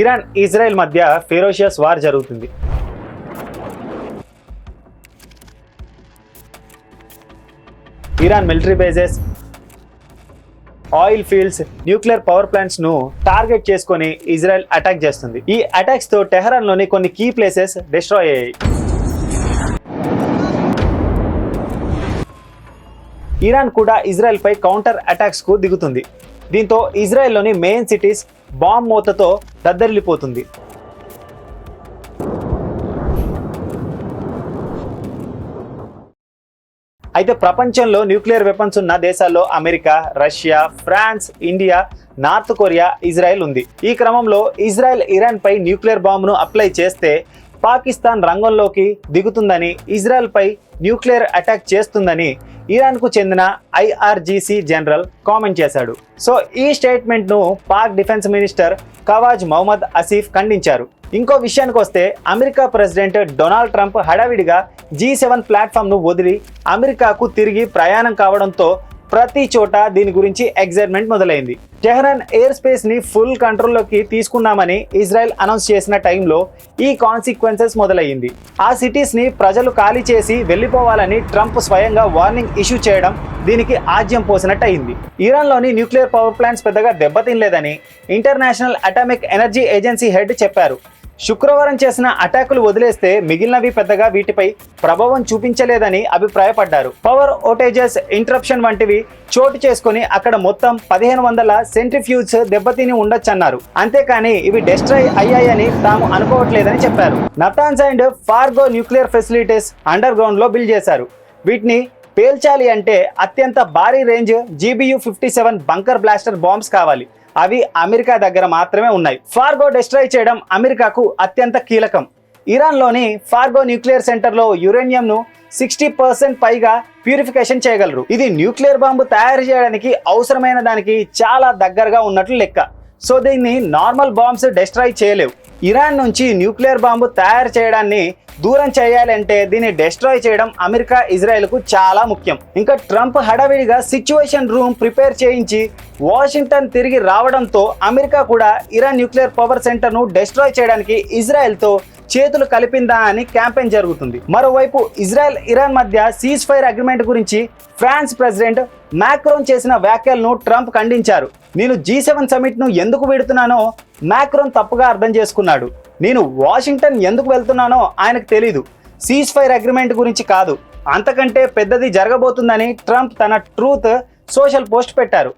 Iran Israel మధ్య ferocious war జరుగుతుంది. Iran military bases oil fields nuclear power ప్లాంట్స్ను target చేసుకొని Israel attack చేస్తుంది. ఈ అటాక్స్తో టెహరాన్లోని కొన్ని కీ ప్లేసెస్ డిస్ట్రాయ్ అయ్యాయి. ఇరాన్ కూడా ఇజ్రాయెల్ పై కౌంటర్ అటాక్స్కు దిగుతుంది. దీంతో ఇజ్రాయెల్లోని మెయిన్ సిటీస్ బాంబ్ మూతతో దద్దరిల్లిపోతుంది. అయితే ప్రపంచంలో న్యూక్లియర్ వెపన్స్ ఉన్న దేశాల్లో America Russia France India North Korea Israel ఉంది. ఈ క్రమంలో ఇజ్రాయెల్ ఇరాన్ పై న్యూక్లియర్ బాంబును అప్లై చేస్తే పాకిస్తాన్ రంగంలోకి దిగుతుందని ఇజ్రాయెల్ పై న్యూక్లియర్ అటాక్ చేస్తుందని ఇరాన్కు చెందిన ఐఆర్జీసీ జనరల్ కామెంట్ చేశాడు. సో ఈ స్టేట్మెంట్ను పాక్ డిఫెన్స్ మినిస్టర్ కవాజ్ మహమ్మద్ అసీఫ్ ఖండించారు. ఇంకో విషయానికి వస్తే అమెరికా ప్రెసిడెంట్ డొనాల్డ్ ట్రంప్ హడావిడిగా జీ సెవెన్ ప్లాట్ఫామ్ను వదిలి అమెరికాకు తిరిగి ప్రయాణం కావడంతో ప్రతి చోట దీని గురించి ఎగ్జైట్మెంట్ మొదలైంది. టెహరాన్ ఎయిర్ స్పేస్ని ఫుల్ కంట్రోల్లోకి తీసుకున్నామని ఇజ్రాయెల్ అనౌన్స్ చేసిన టైంలో ఈ కాన్సిక్వెన్సెస్ మొదలయ్యింది. ఆ సిటీస్ని ప్రజలు ఖాళీ చేసి వెళ్ళిపోవాలని ట్రంప్ స్వయంగా వార్నింగ్ ఇష్యూ చేయడం దీనికి ఆజ్యం పోసినట్టు అయింది. ఇరాన్లోని న్యూక్లియర్ పవర్ ప్లాంట్స్ పెద్దగా దెబ్బతినలేదని international atomic energy agency head చెప్పారు. శుక్రవారం చేసిన అటాకులు వదిలేస్తే మిగిలినవి పెద్దగా వీటిపై ప్రభావం చూపించలేదని అభిప్రాయపడ్డారు. పవర్ ఓటేజెస్ ఇంటరప్షన్ వంటివి చోటు చేసుకుని అక్కడ మొత్తం పదిహేను వందల సెంట్రిఫ్యూజ్ దెబ్బతిని ఉండొచ్చన్నారు. అంతేకాని ఇవి డెస్ట్రాయ్ అయ్యాయని తాము అనుకోవట్లేదని చెప్పారు. Natanz and Fordow nuclear facilities under గ్రౌండ్లో బిల్డ్ చేశారు. వీటిని పేల్చాలి అంటే అత్యంత భారీ range GBU fifty seven bunker blaster bombs కావాలి. అవి అమెరికా దగ్గర మాత్రమే ఉన్నాయి. ఫార్గో డిస్ట్రాయ్ చేయడం అమెరికాకు అత్యంత కీలకం. ఇరాన్లోని ఫార్గో న్యూక్లియర్ సెంటర్లో యురేనియంను సిక్స్టీ పర్సెంట్ పైగా ప్యూరిఫికేషన్ చేయగలరు. ఇది న్యూక్లియర్ బాంబు తయారు చేయడానికి అవసరమైన దానికి చాలా దగ్గరగా ఉన్నట్లు లెక్క. సో దీన్ని నార్మల్ బాంబ్స్ డిస్ట్రాయ్ చేయలేవు. ఇరాన్ నుంచి న్యూక్లియర్ బాంబు తయారు చేయడాన్ని దూరం చేయాలంటే దీన్ని డిస్ట్రాయ్ చేయడం అమెరికా ఇజ్రాయెల్కు చాలా ముఖ్యం. ఇంకా ట్రంప్ హడావిడిగా సిచ్యువేషన్ రూమ్ ప్రిపేర్ చేయించి వాషింగ్టన్ తిరిగి రావడంతో అమెరికా కూడా ఇరాన్ న్యూక్లియర్ పవర్ సెంటర్ను డెస్ట్రాయ్ చేయడానికి ఇజ్రాయెల్తో చేతులు కలిపిందా అని క్యాంపెయిన్ జరుగుతుంది. మరోవైపు ఇజ్రాయెల్ ఇరాన్ మధ్య సీజ్ ఫైర్ అగ్రిమెంట్ గురించి ఫ్రాన్స్ ప్రెసిడెంట్ మ్యాక్రోన్ చేసిన వ్యాఖ్యలను ట్రంప్ ఖండించారు. నేను జీ సెవెన్ సమిట్ను ఎందుకు పెడుతున్నానో మ్యాక్రోన్ తప్పుగా అర్థం చేసుకున్నాడు. నేను వాషింగ్టన్ ఎందుకు వెళ్తున్నానో ఆయనకు తెలీదు. సీజ్ ఫైర్ అగ్రిమెంట్ గురించి కాదు. అంతకంటే పెద్దది జరగబోతుందని ట్రంప్ తన ట్రూత్ సోషల్ పోస్ట్ పెట్టారు.